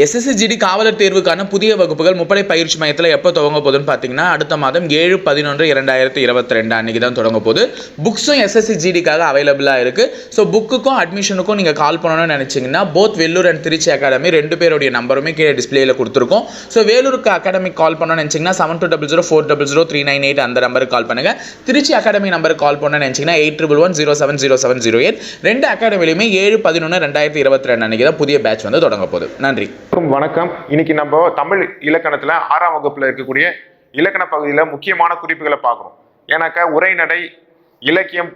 SSC GD காவலர் தேர்வுக்கான புதிய வகுப்புகள் முப்படை பயிற்சி மையத்தில் எப்போ தொடங்க போகுதுன்னு பார்த்தீங்கன்னா அடுத்த மாதம் ஏழு பதினொன்று இரண்டாயிரத்தி இருபத்தி ரெண்டு அன்றைக்கி தான் தொடங்க போகுது புக்ஸும் எஸ்எஸ்சிஜிடிக்காக அவைலபிளாக இருக்குது ஸோ புக்குக்கும் அட்மிஷனுக்கும் நீங்கள் கால் பண்ணணும்னு நினச்சிங்கன்னா both Vellore and Trichy academy ரெண்டு பேருடைய நம்பருமே கீழே டிஸ்பிளேயில் கொடுத்துருக்கோம். ஸோ வேலூருக்கு அகாடமிக் கால் பண்ணணும்னு நினச்சிங்கன்னா seven two double zero four double zero three nine eight அந்த நம்பருக்கு கால் பண்ணுங்கள் திருச்சி அகாடமி நம்பருக்கு கால் பண்ணணும்னு நினச்சிங்கன்னா eight triple one zero seven zero seven zero eight ரெண்டு அகாடமிலையுமே ஏழு பதினொன்று ரெண்டாயிரத்தி இருபத்தி ரெண்டு அன்றைக்கி தான் புதிய பேட்ச் வந்து தொடங்க போகுது. நன்றி. அனைவருக்கும் வணக்கம். இன்னைக்கு நம்ம தமிழ் இலக்கணத்துல ஆறாம் வகுப்புல இருக்கக்கூடிய இலக்கண பகுதியில முக்கியமான குறிப்புகளை பார்க்குறோம் ஏன்னாக்கா உரைநடை இலக்கியம்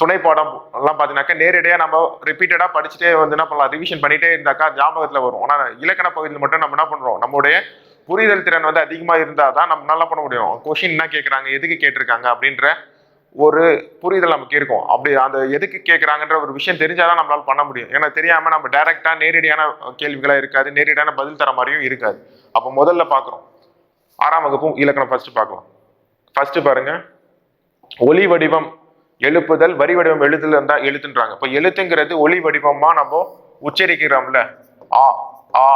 துணைப்பாடம் எல்லாம் பார்த்தீங்கன்னாக்கா நேரடியாக நம்ம ரிப்பீட்டடாக படிச்சுட்டே வந்து என்ன பண்ணலாம் ரிவிஷன் பண்ணிட்டே இருந்தாக்கா ஞாபகத்தில் வரும். ஆனால் இலக்கண பகுதியில் மட்டும் நம்ம என்ன பண்ணுறோம் நம்மளுடைய புரிதல் திறன் வந்து அதிகமாக இருந்தால் தான் நம்ம நல்லா பண்ண முடியும்? கொஷின் என்ன கேட்குறாங்க எதுக்கு கேட்டிருக்காங்க? அப்படின்ற ஒரு புரிதல் நமக்கு இருக்கும். அப்படி அந்த எதுக்கு கேட்குறாங்கன்ற ஒரு விஷயம் தெரிஞ்சாதான் நம்மளால் பண்ண முடியும். ஏன்னா தெரியாம நம்ம டைரக்டா நேரடியான கேள்விகளாக இருக்காது. நேரடியான பதில் தர மாதிரியும் இருக்காது. அப்போ முதல்ல பார்க்குறோம் ஆறாம் வகுப்பும் இலக்கணம் ஃபர்ஸ்ட் பார்க்கலாம் ஃபர்ஸ்ட் பாருங்க. ஒலி வடிவம் எழுப்புதல் வரி வடிவம் எழுதுல இருந்தா எழுத்துன்றாங்க. இப்போ எழுத்துங்கிறது ஒலி வடிவமா நம்ம உச்சரிக்கிறோம்ல. ஆ ஆ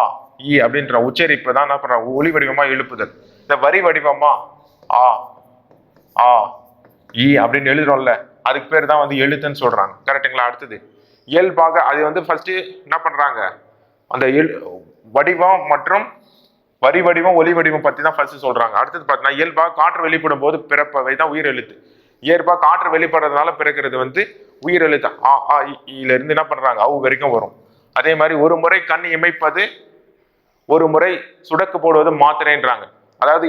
இ அப்படின்ற உச்சரிப்பு தான் என்ன பண்றோம் ஒலி வடிவமா எழுப்புதல். இந்த வரி வடிவமா ஆ ஆ ஈ அப்படின்னு எழுதுறோம்ல அதுக்கு பேர் தான் வந்து எழுத்துன்னு சொல்றாங்க. கரெக்ட்டுங்களா அடுத்தது இயல்பாக அது வந்து ஃபர்ஸ்ட் என்ன பண்றாங்க? அந்த எழு வடிவம் மற்றும் வரி வடிவம் ஒலி வடிவம் பத்தி தான் ஃபர்ஸ்ட் சொல்றாங்க. அடுத்தது பார்த்தீங்கன்னா இயல்பாக காற்று வெளிப்படும் போது பிறப்பவை தான் உயிர் எழுத்து இயல்பாக காற்று வெளிப்படுறதுனால பிறக்கிறது வந்து உயிர் எழுத்து ஆ ஆ இ, இருந்து என்ன பண்றாங்க? அவு வரைக்கும் வரும். அதே மாதிரி ஒரு முறை கண் இமைப்பது ஒரு முறை சுடக்கு போடுவது மாத்திரைன்றாங்க. அதாவது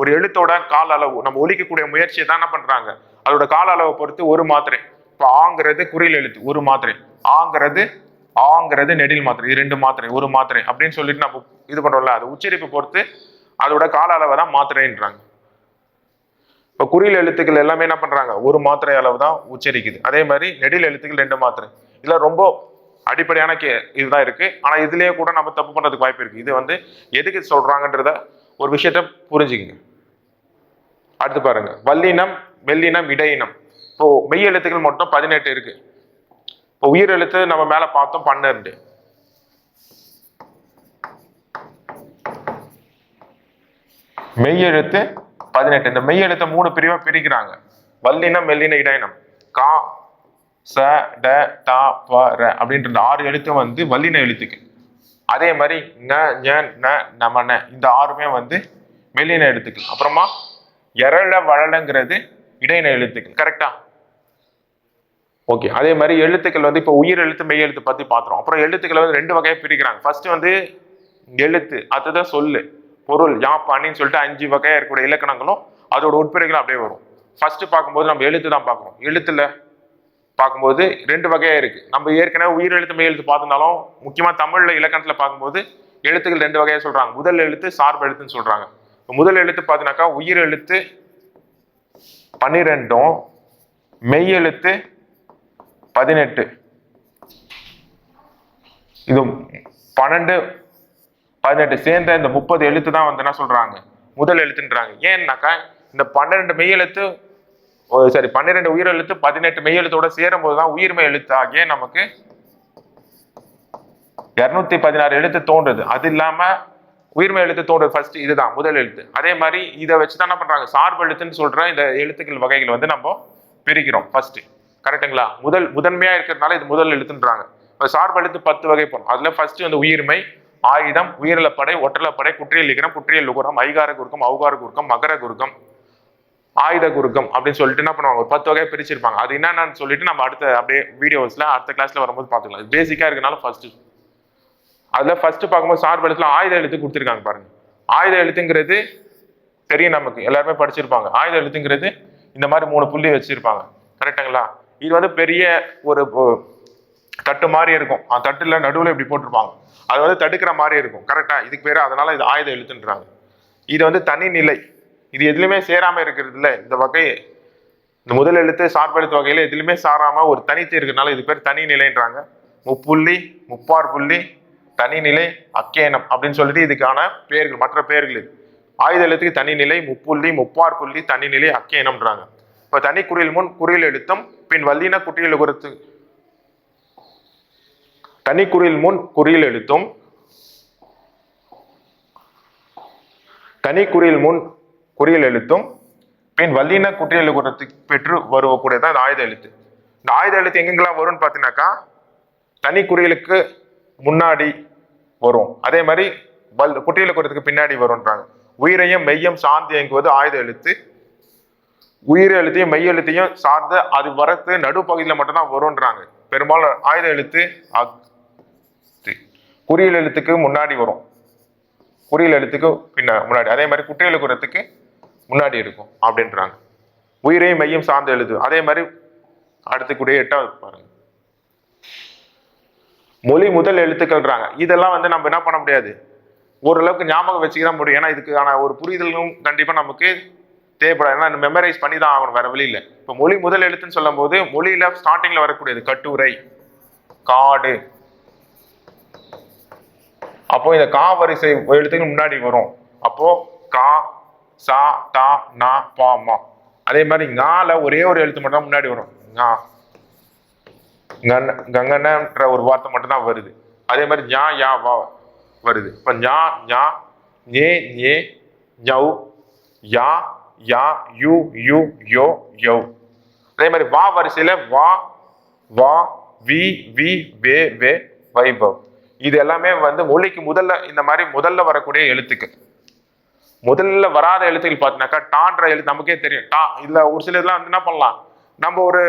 ஒரு எழுத்தோட கால அளவு நம்ம ஒழிக்கக்கூடிய முயற்சியை தான் என்ன பண்றாங்க? அதோட கால அளவை பொறுத்து ஒரு மாத்திரை. இப்போ ஆங்கிறது குறியில் எழுத்து ஒரு மாத்திரை. ஆங்கிறது ஆங்கிறது நெடில் மாத்திரை இது ரெண்டு மாத்திரை ஒரு மாத்திரை அப்படின்னு சொல்லிட்டு நம்ம இது பண்றோம்ல அது உச்சரிப்பு பொறுத்து அதோட கால அளவை தான் மாத்திரைன்றாங்க. இப்போ குறியில் எழுத்துக்கள் எல்லாமே என்ன பண்றாங்க? ஒரு மாத்திரை அளவு தான் உச்சரிக்குது. அதே மாதிரி நெடில் எழுத்துக்கள் ரெண்டு மாத்திரை. இதெல்லாம் ரொம்ப அடிப்படையான கே இதுதான் இருக்கு. ஆனா இதுலயே கூட நம்ம தப்பு பண்றதுக்கு வாய்ப்பு இருக்கு. இது வந்து எதுக்கு சொல்றாங்கன்றத ஒரு விஷயத்த புரிஞ்சுக்குங்க. அடுத்து பாருங்க. வல்லினம் மெல்லினம் இடையினம். இப்போ மெய் எழுத்துக்கள் மட்டும் பதினெட்டு இருக்கு. இப்போ உயிர் எழுத்து நம்ம மேல பார்த்தோம் பன்னெண்டு மெய் எழுத்து பதினெட்டு. இந்த மெய் எழுத்தை மூணு பிரிவா பிரிக்கிறாங்க. வல்லினம் மெல்லின இடையினம். கா ச ட த ப ர அப்படின்ற இந்த ஆறு எழுத்து வந்து வல்லின எழுத்துக்கு. அதே மாதிரி ந ந நம ந இந்த ஆறுமே வந்து மெல்லின எழுத்துக்கள். அப்புறமா எரள வழலங்கிறது இடையின எழுத்துக்கள். கரெக்டா ஓகே அதே மாதிரி எழுத்துக்கள் வந்து இப்போ உயிர் எழுத்து மெய் எழுத்து பற்றி பாத்துறோம் அப்புறம் எழுத்துக்களை வந்து ரெண்டு வகையாக பிரிக்கிறாங்க. ஃபர்ஸ்ட் வந்து எழுத்து அதுதான் சொல்லு. பொருள் யாப்பானின்னு சொல்லிட்டு அஞ்சு வகையாக இருக்கக்கூடிய இலக்கணங்களும் அதோட உட்பிரிகளும் அப்படியே வரும். ஃபர்ஸ்ட் பார்க்கும்போது நம்ம எழுத்து தான் பார்க்கணும். எழுத்துல பார்க்கும்போது ரெண்டு வகையாக இருக்குது நம்ம ஏற்கனவே உயிர் எழுத்து மெய் எழுத்து பார்த்திருந்தாலும் முக்கியமாக தமிழில் இலக்கணத்தில் பார்க்கும்போது எழுத்துக்கள் ரெண்டு வகையாக சொல்கிறாங்க முதல் எழுத்து சார்பு எழுத்துன்னு சொல்கிறாங்க முதல் எழுத்து பார்த்தீங்கன்னாக்கா உயிர் எழுத்து பன்னிரெண்டும் மெய் எழுத்து பதினெட்டு. இது பன்னெண்டு பதினெட்டு சேர்ந்த இந்த முப்பது எழுத்து தான் வந்து என்ன சொல்கிறாங்க முதல் எழுத்துன்றாங்க. ஏன்னாக்கா இந்த பன்னிரெண்டு மெய் எழுத்து சரி பன்னிரெண்டு உயிர் எழுத்து பதினெட்டு மெய் எழுத்தோட சேரும் போதுதான் உயிர்மெய் எழுத்தாகிய நமக்கு இருநூத்தி பதினாறு எழுத்து தோன்றுது. அது இல்லாம உயிர்மை எழுத்து தோன்றுது ஃபர்ஸ்ட் இதுதான் முதல் எழுத்து. அதே மாதிரி இதை வச்சு தான் என்ன பண்றாங்க? சார்பு எழுத்துன்னு சொல்ற இந்த எழுத்துக்கள் வகைகள் வந்து நம்ம பிரிக்கிறோம் ஃபர்ஸ்ட் கரெக்ட்டுங்களா முதல் முதன்மையா இருக்கிறதுனால இது முதல் எழுத்துன்றாங்க. இப்போ சார்பு எழுத்து பத்து வகைப்படும் அதுல ஃபர்ஸ்ட் வந்து உயிர்மை ஆயுதம் உயிரிழப்படை ஒற்றலப்படை குற்றியல் லிகரம் குற்றியல் லுகரம் ஐகார குறுக்கம் அவுகார குறுக்கம் மகர குறுக்கம். ஆயுத குறுக்கம் அப்படின்னு சொல்லிட்டு என்ன பண்ணுவாங்க? ஒரு பத்து வகையை பிரிச்சிருப்பாங்க. அது என்னன்னு சொல்லிட்டு நம்ம அடுத்த அப்படியே வீடியோஸ்ல அடுத்த கிளாஸ்ல வரும்போது பார்த்துக்கலாம். பேசிக்கா இருக்கனால ஃபர்ஸ்ட் அதுல ஃபர்ஸ்ட் பார்க்கும்போது சார் எழுத்துல ஆயுத எழுத்து கொடுத்துருக்காங்க பாருங்க. ஆயுத எழுத்துங்கிறது தெரியும் நமக்கு. எல்லாருமே படிச்சிருப்பாங்க. ஆயுத எழுத்துங்கிறது இந்த மாதிரி மூணு புள்ளி வச்சிருப்பாங்க. கரெக்டுங்களா இது வந்து பெரிய ஒரு தட்டு மாதிரி இருக்கும். அந்த தட்டுல நடுவில் இப்படி போட்டிருப்பாங்க. அது வந்து தடுக்கிற மாதிரி இருக்கும். கரெக்டா இதுக்கு பேர் அதனால இது ஆயுத எழுத்துன்றாங்க. இது வந்து தனி நிலை. இது எதுலையுமே சேராம இருக்கிறது இல்லை இந்த வகை இந்த முதல் எழுத்து சார்பெழுத்து வகையில எதுலையுமே சாராம ஒரு தனித்து இருக்கிறதுனால இது பேர் தனி நிலைன்றாங்க. முப்புள்ளி முப்பார் புள்ளி தனிநிலை அக்கேனம் அப்படின்னு சொல்லிட்டு இதுக்கான பெயர்கள் மற்ற பெயர்கள் இது. ஆயுத எழுத்துக்கு தனிநிலை முப்புள்ளி முப்பார் புள்ளி தனிநிலை அக்கேனம்ன்றாங்க. இப்ப தனி குறியில் முன் குறியில் எழுத்தும் பின் வல்லின குட்டியில் குறித்து தனி குறியில் முன் குறியில் எழுத்தும் தனி குறியில் முன் குறியல் எழுத்தும் பின் வல்லின குற்றியல் குறத்துக்கு பெற்று வருவக்கூடியதான் இந்த ஆயுத எழுத்து. இந்த ஆயுத எழுத்து எங்கெங்கெல்லாம் வரும்னு பார்த்தீங்கன்னாக்கா தனி குறியலுக்கு முன்னாடி வரும். அதே மாதிரி வல் குற்றியல் குறத்துக்கு பின்னாடி வரும்ன்றாங்க. உயிரையும் மெய்யும் சார்ந்து இயங்குவது ஆயுத எழுத்து. உயிர் எழுத்தையும் மெய் எழுத்தையும் சார்ந்து அது வரத்து நடுப்பகுதியில் மட்டும்தான் வரும்ன்றாங்க. பெரும்பாலும் ஆயுத எழுத்து அக் குறியல் எழுத்துக்கு முன்னாடி வரும். குறியல் எழுத்துக்கு பின்ன முன்னாடி. அதே மாதிரி குற்றியல் குறத்துக்கு முன்னாடி இருக்கும் அப்படின்றாங்க. உயிரையும் மையம் சார்ந்து எழுது. அதே மாதிரி அடுத்தக்கூடிய எட்டாவது பாருங்க. மொழி முதல் எழுத்துக்கள்ன்றாங்க. இதெல்லாம் வந்து நம்ம என்ன பண்ண முடியாது? ஓரளவுக்கு ஞாபகம் வச்சுக்க தான் முடியும். ஏன்னா இதுக்கான ஒரு புரிதலும் கண்டிப்பாக நமக்கு தேவைப்படாது. ஏன்னா மெமரைஸ் பண்ணி தான் ஆகணும். வேற வழியில் இப்போ மொழி முதல் எழுத்துன்னு சொல்லும் போது மொழியில் ஸ்டார்டிங்கில் வரக்கூடியது கட்டுரை காடு. அப்போ இந்த கா வரிசை எழுத்துக்கு முன்னாடி வரும். அப்போ கா சா தா நா பா மா. அதே மாதிரி ஞால ஒரே ஒரு எழுத்து மட்டும் தான் முன்னாடி வரும். ஞா. கங்கனன்ற ஒரு வார்த்தை மட்டும்தான் வருது. அதே மாதிரி ஞா யா வா வருது. இப்போ ஞா ஞா ஏ ஏ ஞௌ யா யா யூ யூ யோ யௌ. அதே மாதிரி வா வரிசையில வா வா வி வி வே வே வைபவ். இது எல்லாமே வந்து மொழிக்கு முதல்ல இந்த மாதிரி முதல்ல வரக்கூடிய எழுத்துக்கள். முதல்ல வராத எழுத்துக்கள் பார்த்தீங்கன்னாக்கா டான்ற எழுத்து நமக்கே தெரியும். டா இதில் ஒரு சில இதெல்லாம் வந்து என்ன பண்ணலாம்? நம்ம ஒரு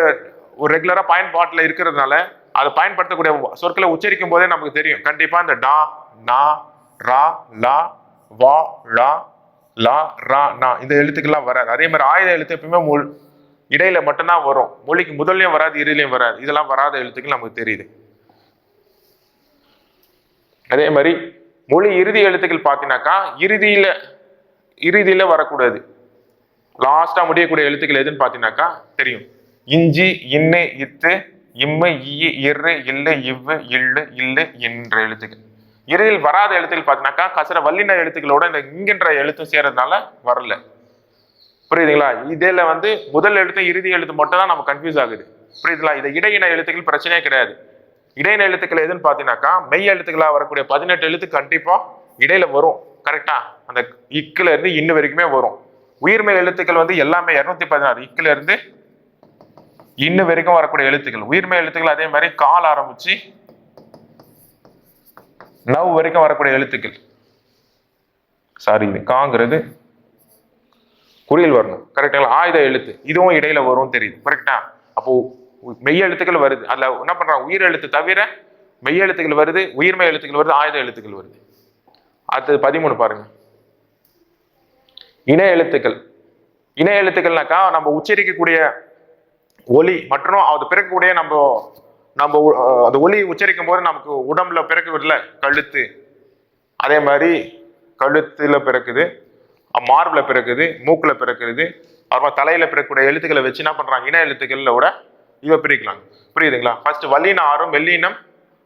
ஒரு ரெகுலராக பயன்பாட்டில் இருக்கிறதுனால அதை பயன்படுத்தக்கூடிய சொற்களை உச்சரிக்கும் போதே நமக்கு தெரியும். கண்டிப்பாக இந்த டா நா ரா லா வா லா லா ரா நா இந்த எழுத்துக்கெல்லாம் வராது. அதே மாதிரி ஆயுத எழுத்து எப்பவுமே மொழி இடையில மட்டும்தான் வரும். மொழிக்கு முதல்லையும் வராது இறுதியிலையும் வராது. இதெல்லாம் வராத எழுத்துக்கள் நமக்கு தெரியுது. அதே மாதிரி மொழி இறுதி எழுத்துக்கள் பார்த்தீங்கன்னாக்கா இறுதியில இறுதியில் வரக்கூடாது. லாஸ்ட்டாக முடியக்கூடிய எழுத்துக்கள் எதுன்னு பார்த்தீங்கன்னாக்கா தெரியும். இஞ்சி இன்னு இத்து இம்ம ஈ இரு இல்லை இவ்வு இல்லை இல்லை என்ற எழுத்துக்கள். இறுதியில் வராத எழுத்துக்கள் பார்த்தீங்கன்னாக்கா கசர வல்லின எழுத்துக்களோட இந்த இங்கின்ற எழுத்தும் சேர்றதுனால வரல. புரியுதுங்களா? இதில் வந்து முதல் எழுத்து இறுதி எழுத்து மட்டும் தான் நம்ம கன்ஃபியூஸ் ஆகுது. புரியுதுங்களா? இதை இடையின எழுத்துக்கள் பிரச்சனையே கிடையாது. இடையின எழுத்துக்கள் எதுன்னு பார்த்தீங்கன்னாக்கா மெய் எழுத்துக்களாக வரக்கூடிய பதினெட்டு எழுத்து கண்டிப்பாக இடையில வரும். கரெக்டா அந்த இக்குல இருந்து இன்னு வரைக்குமே வரும். உயிர்மேல் எழுத்துக்கள் வந்து எல்லாமே இருநூத்தி பதினாறு. இக்குல இருந்து இன்னு வரைக்கும் வரக்கூடிய எழுத்துக்கள். உயிர்மேல் எழுத்துக்கள் அதே மாதிரி கால் ஆரம்பிச்சு நவ் வரைக்கும் வரக்கூடிய எழுத்துக்கள். சாரி இது காங்கிறது குறியில் வரணும். கரெக்டுங்களா ஆயுத எழுத்து. இதுவும் இடையில வரும் தெரியுது. கரெக்டா அப்போ மெய் எழுத்துக்கள் வருது. அதுல என்ன பண்றாங்க? உயிர் எழுத்து தவிர மெய் எழுத்துக்கள் வருது உயிர்மை எழுத்துக்கள் வருது ஆயுத எழுத்துக்கள் வருது. அடுத்தது பதிமூணு பாருங்க. இணை எழுத்துக்கள். இணை எழுத்துக்கள்னாக்கா நம்ம உச்சரிக்கக்கூடிய ஒலி மற்றும் அது பிறக்கக்கூடிய நம்ம நம்ம அந்த ஒலி உச்சரிக்கும் போது நமக்கு உடம்புல பிறக்குதுல கழுத்து. அதே மாதிரி கழுத்துல பிறக்குது மார்பில் பிறக்குது மூக்கில் பிறக்குது அப்புறமா தலையில் பிறக்கக்கூடிய எழுத்துக்களை வச்சு என்ன பண்ணுறாங்க இன எழுத்துக்களில் விட இவ பிரிக்கலாம் புரியுதுங்களா? ஃபர்ஸ்ட் வல்லின ஆறும் வெள்ளினம்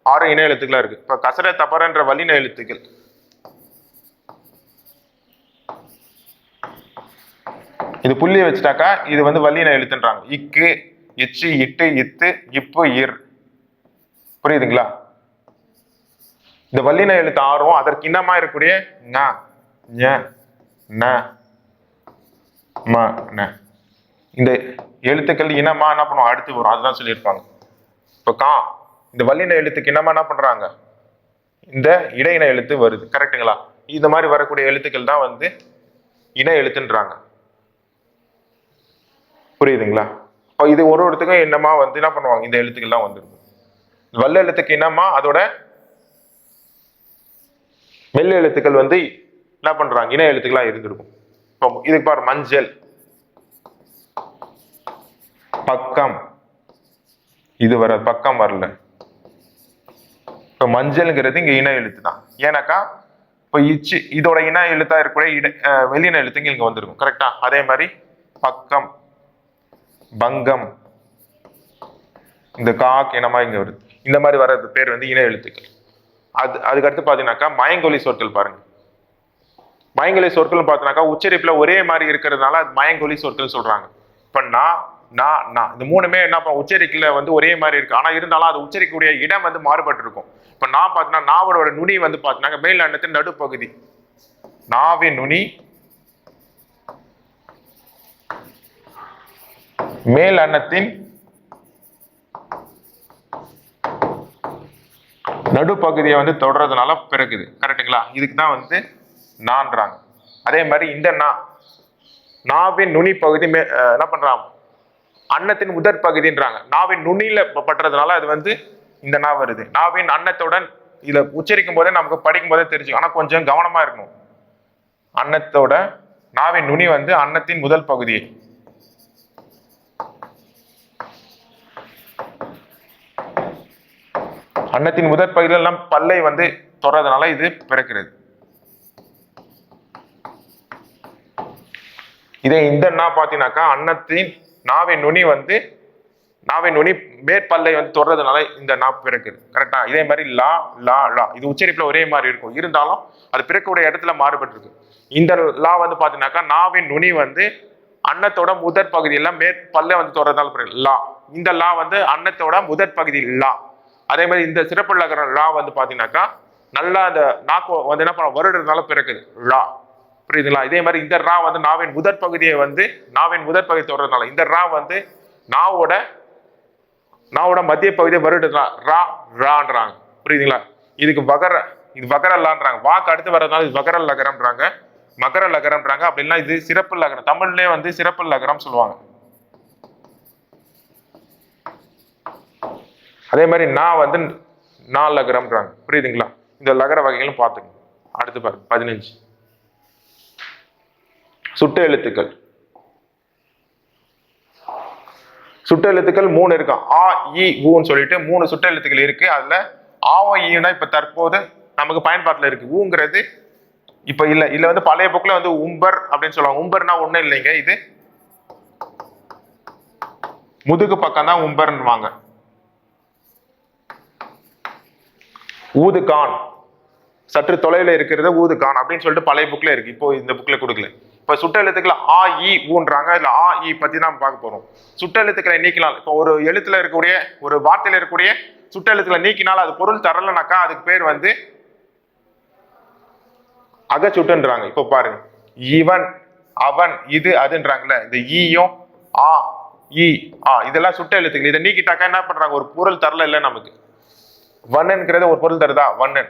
ஆறும் இன எழுத்துக்களாக இருக்குது இப்போ கசர தபரன்ற வல்லின எழுத்துக்கள். இது புள்ளியை வச்சுட்டாக்கா இது வந்து வல்லின எழுத்துன்றாங்க. இக்கு இச்சு இட்டு இத்து இப்பு இர். புரியுதுங்களா? இந்த வல்லின எழுத்து ஆறும் அதற்கு இன்னமா இருக்கக்கூடிய ஞ ஞ ந ம ந. இந்த எழுத்துக்கள் இனமா என்ன பண்ணுவோம் அடுத்து வரும். அதுதான் சொல்லியிருப்பாங்க. இப்போ கா இந்த வல்லின எழுத்துக்கு இனமா என்ன பண்றாங்க? இந்த இடையின எழுத்து வருது. கரெக்ட்டுங்களா இந்த மாதிரி வரக்கூடிய எழுத்துக்கள் தான் வந்து இன எழுத்துன்றாங்க. புரியுதுங்களா? இப்போ இது ஒரு ஒருத்துக்கும் என்னமா வந்து என்ன பண்ணுவாங்க? இந்த எழுத்துக்கள்லாம் வந்துருக்கும் வல்ல எழுத்துக்கு என்னமா அதோட மெல்ல எழுத்துக்கள் வந்து என்ன பண்றாங்க? இன எழுத்துக்களா இருந்திருக்கும். இப்போ இதுக்கு பாரு மஞ்சள். பக்கம். இது வர பக்கம் வரல. இப்போ மஞ்சள்ங்கிறது இங்க இன எழுத்து தான் ஏன்னாக்கா இப்போ இச்சு இதோட இன எழுத்தா இருக்கக்கூடிய இட அஹ் வெளியின எழுத்துங்க இங்க வந்திருக்கும். கரெக்டா அதே மாதிரி பக்கம். பங்கம். இந்த காக் இனமா இங்க வருது? இந்த மாதிரி வர்றது பேர் வந்து இன எழுத்துக்கள். அது அதுக்கடுத்து பாத்தீங்கன்னாக்கா மயங்கொலி சொற்கள் பாருங்க. மயங்கொலி சொற்கள் பார்த்தீங்கன்னாக்கா உச்சரிப்புல ஒரே மாதிரி இருக்கிறதுனால அது மயங்கொலி சொற்கள் சொல்றாங்க. இப்ப நான் நான் நான் இந்த மூணுமே என்ன பண்ண உச்சரிக்கல வந்து ஒரே மாதிரி இருக்கு. ஆனா இருந்தாலும் அது உச்சரிக்கக்கூடிய இடம் வந்து மாறுபட்டு இருக்கும் இப்ப நான் பார்த்தீங்கன்னா நாவலோட நுனி வந்து பார்த்தீங்கன்னா மேல் அண்ணத்தின் நடுப்பகுதி. நாவின் நுனி மேல் அன்னத்தின் நடுப்பகுதியை வந்து தொடறதுனால பிறகுது. கரெக்ட்டுங்களா? இதுக்கு தான் வந்து நான்றாங்க. அதே மாதிரி இந்த நா நாவின் நுனி பகுதி மே என்ன பண்றான் அன்னத்தின் முதற் பகுதின்றாங்க. நாவின் நுனியில பட்டுறதுனால அது வந்து இந்த நா வருது. நாவின் அன்னத்துடன் இதை உச்சரிக்கும் போதே நமக்கு படிக்கும் போதே தெரிஞ்சுக்கும். ஆனா கொஞ்சம் கவனமா இருக்கணும். அன்னத்தோட நாவின் நுனி வந்து அன்னத்தின் முதல் பகுதி அன்னத்தின் முதற் பகுதியில எல்லாம் பல்லை வந்து தொடறதுனால இது பிறக்கிறது. இதே இந்த நா பார்த்தீங்கன்னாக்கா அன்னத்தின் நாவின் நுனி வந்து நாவின் நுனி மேற்பல்லை வந்து தொடறதுனால இந்த நா பிறக்குது. கரெக்டா இதே மாதிரி லா லா லா. இது உச்சரிப்பில் ஒரே மாதிரி இருக்கும். இருந்தாலும் அது பிறக்கக்கூடிய இடத்துல மாறுபட்டிருக்கு. இந்த லா வந்து பார்த்தீங்கன்னாக்கா நாவின் நுனி வந்து அன்னத்தோட முதற் பகுதியெல்லாம் மேற்பல்லை வந்து தொடறதுனால பிறகு லா. இந்த லா வந்து அன்னத்தோட முதற் பகுதி லா. அதே மாதிரி இந்த சிறப்பு லகர லா வந்து பார்த்தீங்கன்னாக்கா நல்லா அந்த நாக்கு வந்து என்ன பண்ண வருடுறதுனால பிறக்குது. லா. புரியுதுங்களா? இதே மாதிரி இந்த ரா வந்து நாவின் முதற் பகுதியை வந்து நாவின் முதற் பகுதி தொடர்றதுனால இந்த ரா வந்து நாவோட நாவோட மத்திய பகுதியை வருடுறதுனால ரா ரான்றாங்க. புரியுதுங்களா? இதுக்கு வகர இது வகரல்லான்றாங்க வாக்கு அடுத்து வர்றதுனால இது வகர லகரம்ன்றாங்க. மகர லகரம்ன்றாங்க. அப்படின்னா இது சிறப்பு லகரம். தமிழ்லேயே வந்து சிறப்பு லகரம் சொல்லுவாங்க. அதே மாதிரி நான் வந்து நாலு லகரம்ன்றாங்க. புரியுதுங்களா? இந்த லகர வகைகளும் பார்த்துக்கங்க. அடுத்து பாரு பதினஞ்சு. சுட்ட எழுத்துக்கள். சுட்ட எழுத்துக்கள் மூணு இருக்கும் ஆ இ ஊன்னு சொல்லிட்டு மூணு சுட்ட எழுத்துக்கள் இருக்கு. அதுல ஆவம் ஈனா இப்ப தற்போது நமக்கு பயன்பாட்டில் இருக்கு. ஊங்கிறது இப்ப இல்ல இல்ல வந்து பழைய புக்கில் வந்து உம்பர் அப்படின்னு சொல்லுவாங்க. உம்பர்னா ஒண்ணும் இல்லைங்க இது. முதுகு பக்கம் தான் உம்பர்ன்னுவாங்க. ஊதுகான். சற்று தொலைவில் இருக்கிறது ஊதுகான் அப்படின்னு சொல்லிட்டு பழைய புக்ல இருக்கு. இப்போ இந்த புக்ல கொடுக்கல. இப்போ சுட்ட எழுத்துக்கள் ஆ இ ஊன்றாங்க. இல்லை ஆ இ பத்தி தான் பார்க்க போறோம். சுட்டெழுத்துக்களை நீக்கலாம் இப்போ ஒரு எழுத்துல இருக்கக்கூடிய ஒரு வார்த்தையில இருக்கக்கூடிய சுட்டெழுத்துக்களை நீக்கினால் அது பொருள் தரலனாக்கா அதுக்கு பேர் வந்து அகச்சுட்டுன்றாங்க. இப்போ பாருங்க. இவன் அவன் இது அதுன்றாங்கல்ல. இந்த ஈயும் ஆ இ ஆ இதெல்லாம் சுட்ட எழுத்துக்கள். இதை நீக்கிட்டாக்கா என்ன பண்றாங்க? ஒரு பொருள் தரல இல்லை நமக்கு. வண்ணன்கிறது ஒரு பொருள் தருதா? வண்ணன்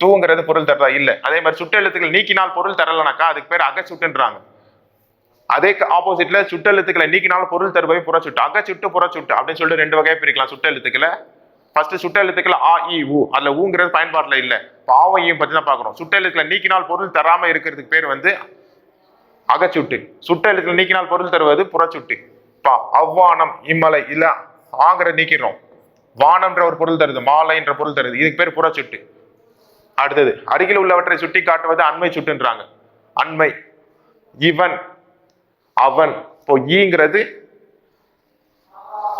தூங்கிறது பொருள் தருதா? இல்லை. அதே மாதிரி சுட்டெழுத்துக்கள் நீக்கினால் பொருள் தரலனாக்கா அதுக்கு பேர் அகச்சுட்டுன்றாங்க அதே ஆப்போசிட்ல சுட்டெழுத்துக்களை நீக்கினாலும் பொருள் தருபவை புறச்சுட்டு அகச்சுட்டு புறச்சுட்டு அப்படின்னு சொல்லிட்டு ரெண்டு வகையா பிரிக்கலாம் சுட்டெழுத்துக்களை ஃபர்ஸ்ட் சுட்டெழுத்துக்களை ஆ இ ஊ அதுல ஊங்கிறது பயன்பாட்டில் இல்லை. பாவையும் பத்தி தான் பாக்குறோம் சுட்டெழுத்துக்களை நீக்கினால் பொருள் தராம இருக்கிறதுக்கு பேர் வந்து அகச்சுட்டு சுட்டெழுத்துக்களை நீக்கினால் பொருள் தருவது புறச்சுட்டு பா அவ்வானம் இம்மலை இல்ல ஆங்கிற நீக்கிறோம் வானம்ன்ற ஒரு பொருள் தருது மாலைன்ற பொருள் தருது. இதுக்கு பேர் புறச்சுட்டு. அடுத்தது அருகில் உள்ளவற்றை சுட்டி காட்டுவது அண்மை சுட்டுன்றாங்க. அண்மை இவன் அவன். இப்போ ஈங்கிறது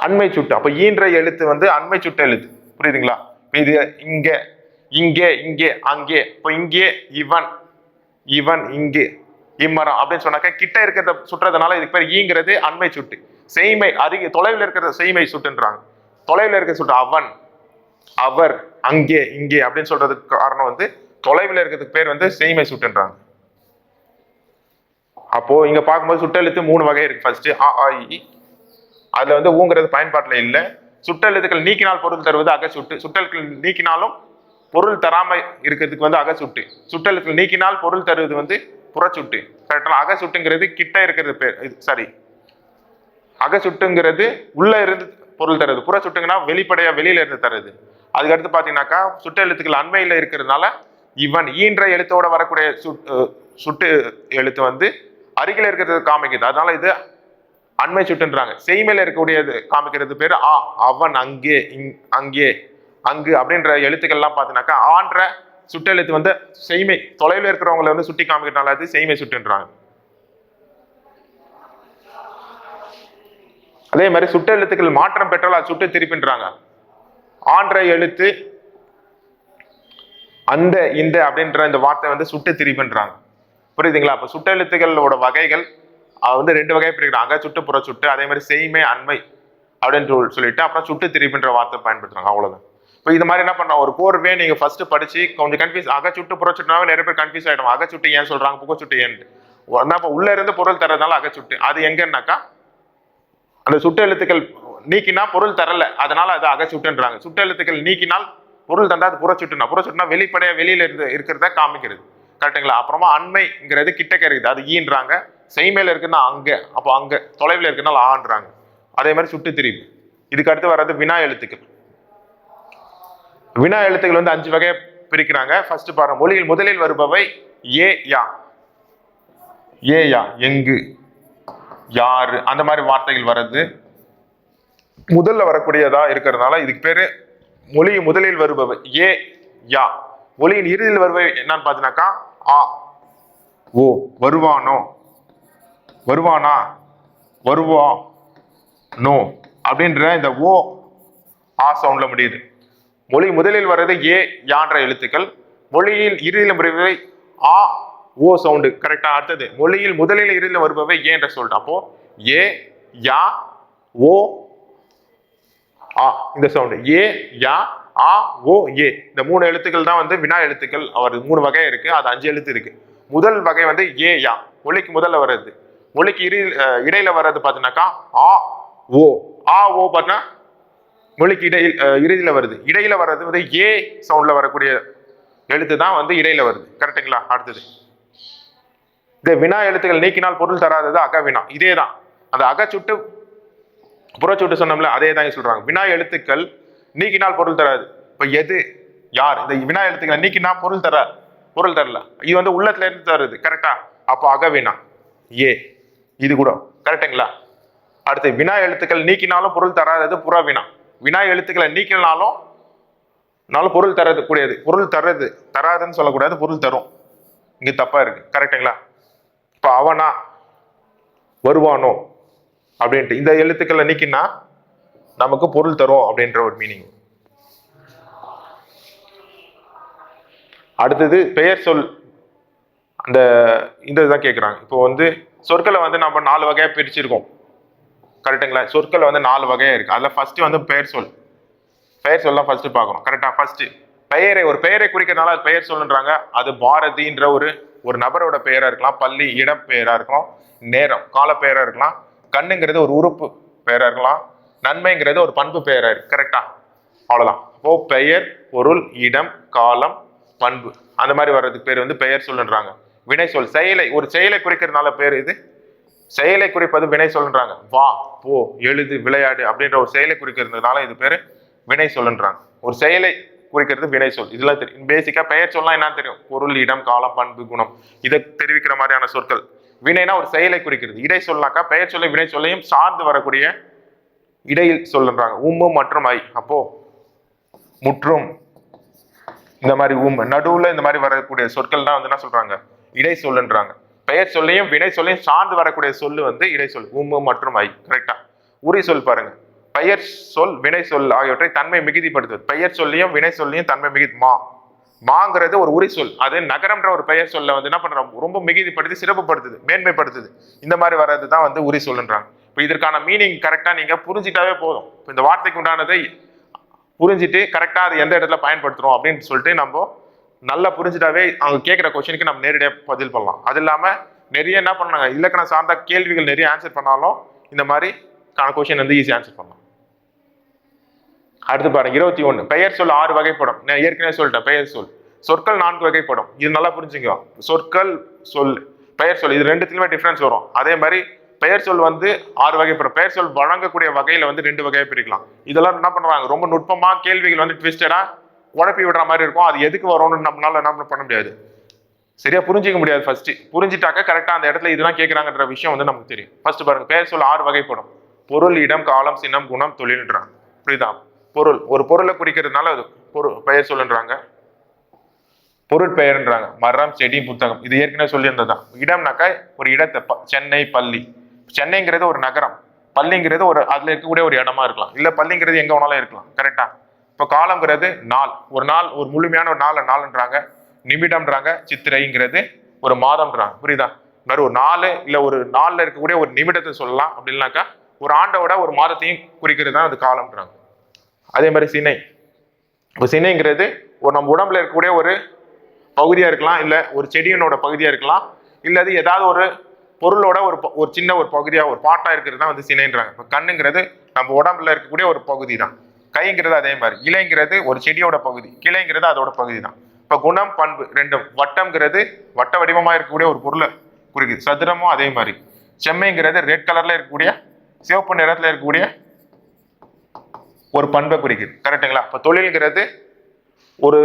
அண்மை சுட்டு. அப்ப ஈன்ற எழுத்து வந்து அண்மை சுட்டு எழுத்து. புரியுதுங்களா? இது இங்க இங்கே இங்கே அங்கே. இப்போ இங்கே இவன் இவன் இங்கே இம்மரம் அப்படின்னு சொன்னாக்க கிட்ட இருக்கிறத சுட்டுறதுனால இதுக்கு பேர் ஈங்கிறது அண்மை சுட்டு. செய்மை அருகே தொலைவில் இருக்கிறத செய்மை சுட்டுன்றாங்க. தொலைவில் இருக்க சுட்டு அவன் அவர் அங்கே இங்கே அப்படின்னு சொல்றதுக்கு காரணம் வந்து தொலைவில் இருக்கிறதுக்கு பேர் வந்து செய்மை சுட்டுன்றாங்க. அப்போ இங்க பார்க்கும்போது சுட்டெழுத்து மூணு வகை இருக்கு. ஃபர்ஸ்ட் ஆ ஆ இ அதுல வந்து ஊங்கிறது பயன்பாட்டில் இல்லை. சுட்டெழுத்துக்கள் நீக்கினால் பொருள் தருவது அகச்சுட்டு சுட்டெழுத்துக்கள் நீக்கினாலும் பொருள் தராம இருக்கிறதுக்கு வந்து அகச்சுட்டு சுட்டெழுத்துக்கள் நீக்கினால் பொருள் தருவது வந்து புறச்சுட்டு. கரெக்டாக அகச்சுட்டுங்கிறது கிட்ட இருக்கிறது பேர். சாரி அகச்சுட்டுங்கிறது உள்ள இருந்து பொருள் தருது. புறச்சுட்டுங்கன்னா வெளிப்படையா வெளியில இருந்து தருது. அதுக்கடுத்து பாத்தீங்கன்னாக்கா சுட்டு எழுத்துக்கள் அண்மையில இருக்கிறதுனால இவன் ஈன்ற எழுத்தோட வரக்கூடிய சுட்டு எழுத்து வந்து அருகில் இருக்கிறது காமிக்குது. அதனால இது அண்மை சுட்டுன்றாங்க. செய்மையில இருக்கக்கூடியது காமிக்கிறது பேர் ஆ அவன் அங்கே இங்- அங்கே அங்கு அப்படின்ற எழுத்துக்கள்லாம் பார்த்தீங்கன்னாக்கா ஆன்ற சுட்டெழுத்து வந்து செய்மை தொலைவில் இருக்கிறவங்களை வந்து சுட்டி காமிக்கிறதுனால அது செய்மை சுட்டுன்றாங்க. அதே மாதிரி சுட்டெழுத்துக்கள் மாற்றம் பெற்றால் அது சுட்டு திருப்பின்றாங்க. ஆன்ற எழுத்து அந்த இந்த அப்படின்ற இந்த வார்த்தை வந்து சுட்டு திரிப்புன்றாங்க. புரியுதுங்களா? அப்ப சுட்டெழுத்துக்களோட வகைகள் அது வந்து ரெண்டு வகையை பிரிக்கிறாங்க. சுட்டு புற சுட்டு அதே மாதிரி செய்மை அண்மை அப்படின்னு சொல்~ சொல்லிட்டு அப்புறம் சுட்டு திரிப்புன்ற வார்த்தை பயன்படுத்துறாங்க. அவ்வளோதான் இப்போ இது மாதிரி என்ன பண்ணலாம் ஒரு கோர்வே நீங்கள் ஃபர்ஸ்ட் படிச்சு கொஞ்சம் கன்ஃபியூஸ் அகச்சுட்டு புறச்சுட்டுனாவே நிறைய பேர் கன்ஃபியூஸ் அகை சுட்டு ஏன் சொல்றாங்க புகச்சுட்டு ஏன்ட்டு. என்ன இப்போ உள்ளே இருந்து பொருள் தரதுனால சுட்டு. அது எங்கன்னாக்கா அந்த சுட்டெழுத்துக்கள் நீக்கினா பொருள் தரல அதனால அதை அகச்சுட்டுன்றாங்க சுட்டெழுத்துக்கள் நீக்கினால் பொருள் தந்தா அது புறச்சுட்டுனா புறச்சுட்டுனா வெளிப்படையா வெளியில இருந்து இருக்கிறத காமிக்கிறது. கரெக்டுங்களா அப்புறமா அண்மைங்கிறது கிட்டக்க இருக்குது. அது ஈன்றாங்க. செய்மையில இருக்குன்னா அங்க அப்போ அங்க தொலைவில் இருக்குன்னா ஆன்றாங்க. அதே மாதிரி சுட்டு திரிவு இதுக்கு அடுத்து வர்றது வினா எழுத்துக்கள். வினா எழுத்துக்கள் வந்து அஞ்சு வகையை பிரிக்கிறாங்க. ஃபர்ஸ்ட் பாருங்க மொழியில் முதலில் வருபவை ஏ யா. ஏ யா எங்கு? யார்? அந்த மாதிரி வார்த்தைகள் வர்றது முதல்ல வரக்கூடியதா இருக்கிறதுனால இதுக்கு பேரு மொழி முதலில் வருபவை. ஏ யா. மொழியின் இறுதியில் வருவை என்னன்னு பார்த்தீங்கன்னாக்கா ஆ ஓ. வருவானோ? வருவானா? வருவா? நோ. அப்படின்ற இந்த ஓ ஆ சவுண்ட்ல முடியுது. மொழி முதலில் வர்றது ஏ யான்ற எழுத்துக்கள். மொழியின் இறுதியில் முறைவை ஆ ஓ சவுண்டு கரெக்டா அடுத்தது மொழியில் முதலில் இருந்து வருபவை ஏ என்ற சொல்லிட்டு அப்போ ஏ யா ஓ ஆ இந்த சவுண்டு ஏ யா ஆ ஓ ஏ. இந்த மூணு எழுத்துக்கள் தான் வந்து வினா எழுத்துக்கள். அவர் மூணு வகை இருக்கு அது அஞ்சு எழுத்து இருக்கு. முதல் வகை வந்து ஏ யா. மொழிக்கு முதல்ல வர்றது. மொழிக்கு இரு இடையில வர்றது பார்த்தீங்கன்னாக்கா ஆ ஓ. ஆ ஓ பார்த்தா மொழிக்கு இடையில் இறுதியில் வருது. இடையில வர்றது வந்து ஏ சவுண்ட்ல வரக்கூடிய எழுத்து தான் வந்து இடையில வருது. கரெக்டுங்களா அடுத்தது. இந்த வினா எழுத்துக்கள் நீக்கினால் பொருள் தராதது அகவினா இதே தான் அந்த அகச்சுட்டு புறச்சுட்டு சொன்னோம்ல அதே தான் சொல்றாங்க. வினா எழுத்துக்கள் நீக்கினால் பொருள் தராது. இப்ப எது? யார்? இந்த வினா எழுத்துக்களை நீக்கினா பொருள் தர பொருள் தரல. இது வந்து உள்ளத்துல இருந்து தருது. கரெக்டா அப்போ அகவினா ஏ. இது கூட. கரெக்டுங்களா அடுத்து வினா எழுத்துக்கள் நீக்கினாலும் பொருள் தராதது புறவினா வினா. எழுத்துக்களை நீக்கினாலும் நாலும் பொருள் தரது கூடியது. பொருள் தரது. தராதுன்னு சொல்லக்கூடாது பொருள் தரும். இங்க தப்பா இருக்கு. கரெக்டுங்களா இப்போ அவனா வருவானோ அப்படின்ட்டு இந்த எழுத்துக்களை நீக்கினா நமக்கு பொருள் தரும் அப்படின்ற ஒரு மீனிங் அடுத்தது பெயர் சொல். அந்த இந்த இதுதான் கேட்குறாங்க இப்போ வந்து சொற்களை வந்து நம்ம நாலு வகையாக பிரிச்சிருக்கோம். கரெக்டுங்களா சொற்களை வந்து நாலு வகையாக இருக்குது அதில் ஃபஸ்ட்டு வந்து பெயர் சொல். பெயர் சொல்லலாம் ஃபஸ்ட்டு பார்க்கணும். கரெக்டாக ஃபஸ்ட்டு பெயரை ஒரு பெயரை குறிக்கிறதுனால அது பெயர் சொல்லுன்றாங்க. அது பாரதின்ற ஒரு ஒரு நபரோட பெயராக இருக்கலாம் பள்ளி இடம் பெயராக இருக்கலாம் நேரம் கால பெயராக இருக்கலாம் கண்ணுங்கிறது ஒரு உறுப்பு பெயராக இருக்கலாம் நன்மைங்கிறது ஒரு பண்பு பெயராக இருக்கு கரெக்டா அவ்வளோதான் அப்போ பெயர் பொருள் இடம் காலம் பண்பு. அந்த மாதிரி வர்றதுக்கு பேர் வந்து பெயர் சொல்லுன்றாங்க. வினை சொல் செயலை ஒரு செயலை குறிக்கிறதுனால பேர் இது? செயலை குறிப்பது வினை சொல்லுன்றாங்க. வா போ எழுது விளையாடு அப்படின்ற ஒரு செயலை குறிக்கிறதுனால இது பேர் வினை சொல்லுன்றாங்க. ஒரு செயலை குறிக்கிறது வினை சொல். இதெல்லாம் தெரியும். பேசிக்கா பெயர் சொல்லாம் என்னன்னு தெரியும்? பொருள் இடம் காலம் பண்பு குணம். இதை தெரிவிக்கிற மாதிரியான சொற்கள். வினைனா ஒரு செயலை குறிக்கிறது. இடை சொல்லாக்கா பெயர் சொல்ல வினை சொல்லையும் சார்ந்து வரக்கூடிய இடையில் சொல்லுன்றாங்க. உம்மு மற்றும் ஐ. அப்போ முற்றும். இந்த மாதிரி உம் நடுவுல இந்த மாதிரி வரக்கூடிய சொற்கள் தான் வந்து என்ன சொல்றாங்க? இடை சொல்லுன்றாங்க. பெயர் சொல்லையும் வினை சொல்லையும் சார்ந்து வரக்கூடிய சொல்லு வந்து இடை சொல். உம்மு மற்றும் ஐ. கரெக்டா உரி சொல் பாருங்க. பெயர் சொல் வினை சொல் ஆகியவற்றை தன்மை மிகுதிப்படுத்துவது. பெயர் சொல்லியும் வினை சொல்லியும் தன்மை மிகுதி மா. மாங்கிறது ஒரு உரி சொல். அது நகரம்ன்ற ஒரு பெயர் சொல்ல வந்து என்ன பண்றோம் ரொம்ப மிகுதிப்படுத்தி சிறப்புப்படுத்துது மேன்மைப்படுத்துது. இந்த மாதிரி வர்றது தான் வந்து உரி சொல்லுன்றாங்க. இப்போ இதற்கான மீனிங் கரெக்டாக நீங்கள் புரிஞ்சிட்டாவே போதும். இப்போ இந்த வார்த்தைக்கு உண்டானதை புரிஞ்சுட்டு கரெக்டாக அது எந்த இடத்துல பயன்படுத்துகிறோம் அப்படின்னு சொல்லிட்டு நம்ம நல்லா புரிஞ்சுட்டாவே அவங்க கேட்குற கொஷனுக்கு நம்ம நேரடியாக பதில் பண்ணலாம். அது இல்லாமல் நிறைய என்ன பண்ணாங்க? இலக்கணம் சார்ந்த கேள்விகள் நிறைய ஆன்சர் பண்ணாலும் இந்த மாதிரி கொஷின் வந்து ஈஸியாக ஆன்சர் பண்ணலாம். அடுத்து பாருங்க இருபத்தி ஒன்று பெயர் சொல் ஆறு வகைப்படும். நான் ஏற்கனவே சொல்லிட்டேன் பெயர் சொல். சொற்கள் நான்கு வகைப்படும். இது நல்லா புரிஞ்சுங்க சொற்கள் சொல் பெயர் சொல் இது ரெண்டுத்துலையுமே டிஃப்ரென்ஸ் வரும். அதே மாதிரி பெயர் சொல் வந்து ஆறு வகைப்படும். பெயர் சொல் வழங்கக்கூடிய வகையில வந்து ரெண்டு வகையை பிரிக்கலாம். இதெல்லாம் என்ன பண்ணுவாங்க? ரொம்ப நுட்பமா கேள்விகள் வந்து ட்விஸ்டடா குழப்பி விடுற மாதிரி இருக்கும். அது எதுக்கு வரும்னு நம்மளால என்ன பண்ண முடியாது. சரியா புரிஞ்சிக்க முடியாது ஃபர்ஸ்ட் புரிஞ்சிட்டாக்க கரெக்டா அந்த இடத்துல இதெல்லாம் கேட்கறாங்கன்ற விஷயம் வந்து நமக்கு தெரியும். ஃபர்ஸ்ட் பாருங்க பெயர் சொல் ஆறு வகைப்படும். பொருள் இடம் காலம் சின்னம் குணம் தொழில்ன்றாங்க புரியுதா? பொருள். ஒரு பொருளை குறிக்கிறதுனால அது பொருள் பெயர் சொல்லுன்றாங்க. பொருட்பெயர்ன்றாங்க. மரம் செடி புத்தகம். இது ஏற்கனவே சொல்லியிருந்ததுதான். இடம்னாக்கா ஒரு இடத்தை ப- சென்னை பள்ளி. சென்னைங்கிறது ஒரு நகரம். பள்ளிங்கிறது ஒரு அதுல இருக்கக்கூடிய ஒரு இடமா இருக்கலாம். இல்ல பள்ளிங்கிறது எங்க வேணாலும் இருக்கலாம். கரெக்டா இப்போ காலங்கிறது நாள். ஒரு நாள் ஒரு முழுமையான ஒரு நாள் நாள்ன்றாங்க. நிமிடம்ன்றாங்க. சித்திரைங்கிறது ஒரு மாதம்ன்றாங்க. புரியுதா? மாதிரி ஒரு நாலு இல்ல ஒரு நாளில் இருக்கக்கூடிய ஒரு நிமிடத்தை சொல்லலாம். அப்படின்னாக்கா ஒரு ஆண்டோட ஒரு மாதத்தையும் குறிக்கிறது தான் அது காலம்ன்றாங்க. அதே மாதிரி சினை. இப்போ சினைங்கிறது ஒரு நம்ம உடம்புல இருக்கக்கூடிய ஒரு பகுதியாக இருக்கலாம் இல்லை ஒரு செடியினோட பகுதியாக இருக்கலாம் இல்லை அது ஏதாவது ஒரு பொருளோட ஒரு ப- ஒரு சின்ன ஒரு பகுதியாக ஒரு பாட்டாக இருக்கிறது தான் வந்து சினைன்றாங்க. இப்போ கண்ணுங்கிறது நம்ம உடம்புல இருக்கக்கூடிய ஒரு பகுதி தான். கைங்கிறது அதே மாதிரி. இலைங்கிறது ஒரு செடியோட பகுதி. கிளைங்கிறது அதோட பகுதி தான். இப்போ குணம் பண்பு ரெண்டும். வட்டம்ங்கிறது வட்ட வடிவமாக இருக்கக்கூடிய ஒரு பொருளை குறிக்குது. சதுரமும் அதே மாதிரி. செம்மைங்கிறது ரெட் கலரில் இருக்கக்கூடிய சிவப்பு நிறத்தில் இருக்கக்கூடிய ஒரு பண்பை குறிக்குது. கரெக்ட்டுங்களா இப்போ தொழில்ங்கிறது ஒரு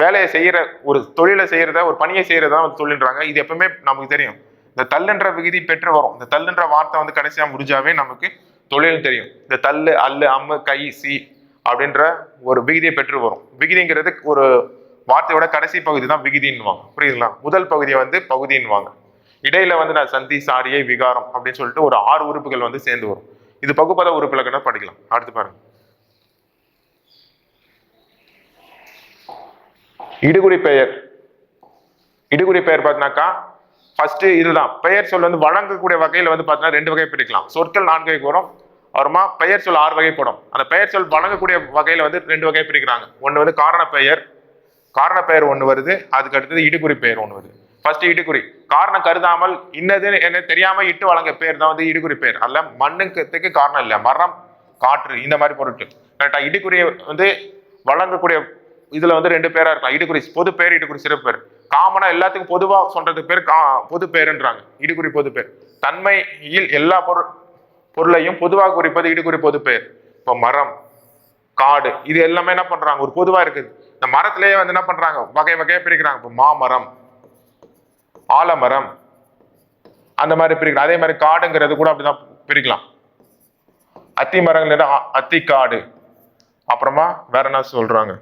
வேலையை செய்கிற ஒரு தொழிலை செய்கிறத ஒரு பணியை செய்கிறதா வந்து தொழில்ன்றாங்க. இது எப்பவுமே நமக்கு தெரியும். இந்த தள்ளுன்ற விகுதி பெற்று வரும். இந்த தள்ளுன்ற வார்த்தை வந்து கடைசியாக முடிஞ்சாவே நமக்கு தொழில் தெரியும். இந்த தள்ளு அல்லு அம்மு கை சி அப்படின்ற ஒரு விகுதியை பெற்று வரும். விகுதிங்கிறது ஒரு வார்த்தையோட கடைசி பகுதி தான் விகுதின்வாங்க புரியுதுங்களா? முதல் பகுதியை வந்து பகுதின்னுவாங்க. இடையில வந்து நான் சந்தி சாரியை விகாரம் அப்படின்னு சொல்லிட்டு ஒரு ஆறு உறுப்புகள் வந்து சேர்ந்து வரும். இது பகுப்பத உறுப்புல படிக்கலாம். அடுத்து பாருங்க. இடுகுறி பெயர். இடுகுறி பெயர் பார்த்தீங்கன்னாக்கா ஃபர்ஸ்ட் இதுதான். பெயர் சொல் வந்து வழங்கக்கூடிய வகையில் வந்து பார்த்தீங்கன்னா ரெண்டு வகை பிரிக்கலாம். சொற்கள் நான்கு வகைக்கு வரும். அப்புறமா பெயர் சொல் ஆறு வகைப்படும் அந்த பெயர் சொல் வழங்கக்கூடிய வகையில் வந்து ரெண்டு வகை பிரிக்கிறாங்க. ஒன்று வந்து காரண பெயர். காரண பெயர் ஒன்று வருது. அதுக்கு அடுத்தது இடுகுறி பெயர் ஒன்று வருது. ஃபர்ஸ்ட் இடுகுறி. காரணம் கருதாமல் இன்னது என்ன தெரியாமல் இட்டு வழங்க பேர் தான் வந்து இடுகுறி பெயர். அல்ல மண்ணுக்கு காரணம் இல்லை. மரம் காற்று இந்த மாதிரி பொருட்கள். கரெக்டாக இடுகுறி வந்து வழங்கக்கூடிய இதுல வந்து ரெண்டு பேரா இருக்கலாம். இடுக்குறி பொது பேர் இடுகுறி சிறப்பு பேர். காமனா எல்லாத்துக்கும் பொதுவா சொல்றது பேர் கா பொது பேருன்றாங்க. இடுகுறி பொது பேர். தன்மையில் எல்லா பொருள் பொருளையும் பொதுவாக குறிப்பது இடுகுறி பொது பேர். இப்போ மரம் காடு இது எல்லாமே என்ன பண்றாங்க? ஒரு பொதுவா இருக்குது. இந்த மரத்திலேயே வந்து என்ன பண்றாங்க? வகை வகையா பிரிக்கிறாங்க. இப்போ மாமரம் ஆலமரம் அந்த மாதிரி பிரிக்கலாம். அதே மாதிரி காடுங்கிறது கூட அப்படிதான் பிரிக்கலாம். அத்தி மரங்கள் அத்தி காடு அப்புறமா வேற என்ன சொல்றாங்க?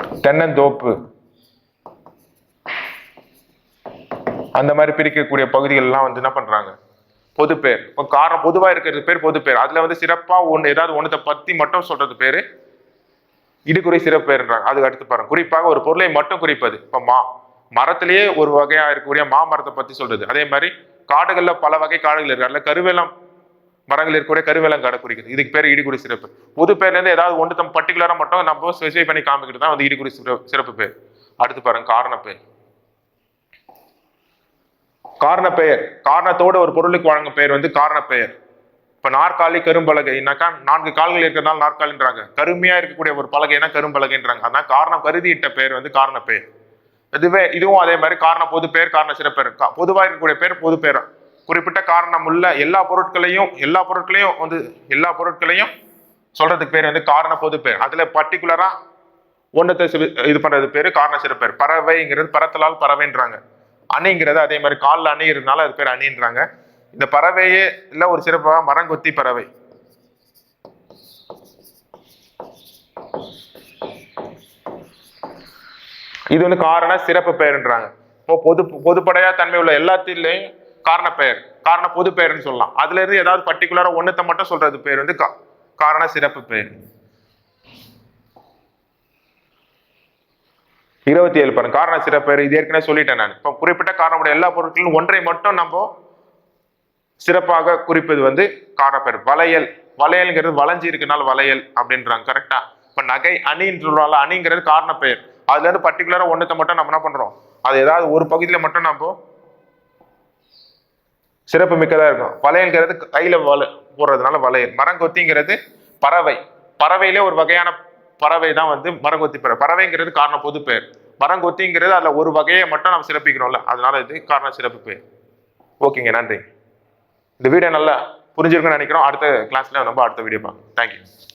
தென்னந்தோப்பு. அந்த மாதிரி பிரிக்கக்கூடிய பகுதிகள்லாம் வந்து என்ன பண்றாங்க? பொது பேர். இப்போ காரணம் பொதுவாக இருக்கிறது பேர் பொது பேர். வந்து சிறப்பாக ஒன்று ஏதாவது ஒன்றத்தை பற்றி மட்டும் சொல்றது பேர் இடுகுறி சிறப்பு பேருன்றாங்க. அதுக்கு அடுத்து பாருங்க. குறிப்பாக ஒரு பொருளை மட்டும் குறிப்பது. இப்போ மா மரத்திலேயே ஒரு வகையாக இருக்கக்கூடிய மாமரத்தை பற்றி சொல்றது. அதே மாதிரி காடுகளில் பல வகை காடுகள் இருக்கு. அதில் கருவேலம் மரங்கள் இருக்கக்கூடிய கருவேலங்காடை குறிக்குது இதுக்கு பேர் இடிக்குடி சிறப்பு. பொது பேர்லேருந்து ஏதாவது ஒன்று தம் பர்டிகுலராக மட்டும் நம்ம ஸ்பெசிஃபை பண்ணி காமிக்கிட்டு தான் வந்து இடிக்குடி சிறப்பு சிறப்பு பேர். அடுத்து பாருங்க காரண பெயர். காரண பெயர். காரணத்தோட ஒரு பொருளுக்கு வழங்கும் பெயர் வந்து காரண பெயர். இப்போ நாற்காலி கரும்பலகைனாக்கா நான்கு கால்கள் இருக்கிறதுனால நாற்காலின்றாங்க. கருமையாக இருக்கக்கூடிய ஒரு பலகைனா கரும்பலகைன்றாங்க. அதான் காரணம் கருதியிட்ட பெயர் வந்து காரண பெயர். இதுவே இதுவும் அதே மாதிரி காரண பொது பெயர் காரண சிறப்பெயர் கா- இருக்கக்கூடிய பேர் பொது பெயர் குறிப்பிட்ட காரணம் உள்ள எல்லா பொருட்களையும் எல்லா பொருட்களையும் வந்து எல்லா பொருட்களையும் சொல்றதுக்கு பேர் வந்து காரண பொது பேர் அதுல பர்டிகுலரா ஒன்றத்தை இது பண்றது பேரு காரண சிறப்பேர் பறவைங்கிறது பறத்தலால் பறவைன்றாங்க. அணிங்கிறது அதே மாதிரி காலில் அணி இருந்தாலும் அது பேர் அணின்றாங்க. இந்த பறவையே இல்ல ஒரு சிறப்பாக மரங்கொத்தி பறவை. இது வந்து காரண சிறப்பு பெயர்ன்றாங்க. இப்போ பொது பொதுப்படையா தன்மை உள்ள எல்லாத்திலையும் காரண பெயர் காரண பொது பெயர்னு சொல்லலாம். அதுல இருந்து ஏதாவது பர்டிகுலரா ஒன்னத்தை மட்டும் சொல்றது பேர் வந்து காரண சிறப்பு பெயர் இருபத்தி ஏழு பாருங்க காரண சிறப்பு பெயர் இது ஏற்கனவே சொல்லிட்டேன் நான். இப்போ குறிப்பிட்ட காரணமுடைய எல்லா பொருட்களும் ஒன்றை மட்டும் நம்ம சிறப்பாக குறிப்பது வந்து காரணப்பெயர். வளையல் வளையல்ங்கிறது வளைஞ்சி இருக்கனால வளையல் அப்படின்றாங்க கரெக்டா இப்ப நகை அணின்னு சொல்றாங்க அணிங்கிறது காரணப்பெயர். அதுல இருந்து பர்டிகுலரா ஒன்னத்தை மட்டும் நம்ம என்ன பண்றோம்? அது ஏதாவது ஒரு பகுதியில மட்டும் நம்ம சிறப்பு மிக்கதாக இருக்கும். வளையல்ங்கிறது கையில் வலை போடுறதுனால வளையல். மரங்கொத்திங்கிறது பறவை. பறவையிலே ஒரு வகையான பறவை தான் வந்து மரங்கொத்தி பறவை. பறவைங்கிறது காரண பொது பெயர். மரங்கொத்திங்கிறது அதில் ஒரு வகையை மட்டும் நம்ம சிறப்பிக்கிறோம்ல. அதனால இது காரண சிறப்பு பெயர். ஓகேங்க நன்றி. இந்த வீடியோ நல்லா புரிஞ்சிருக்குன்னு நினைக்கிறோம். அடுத்த கிளாஸ்ல நம்ம அடுத்த வீடியோ பார்க்கலாம். தேங்க்யூ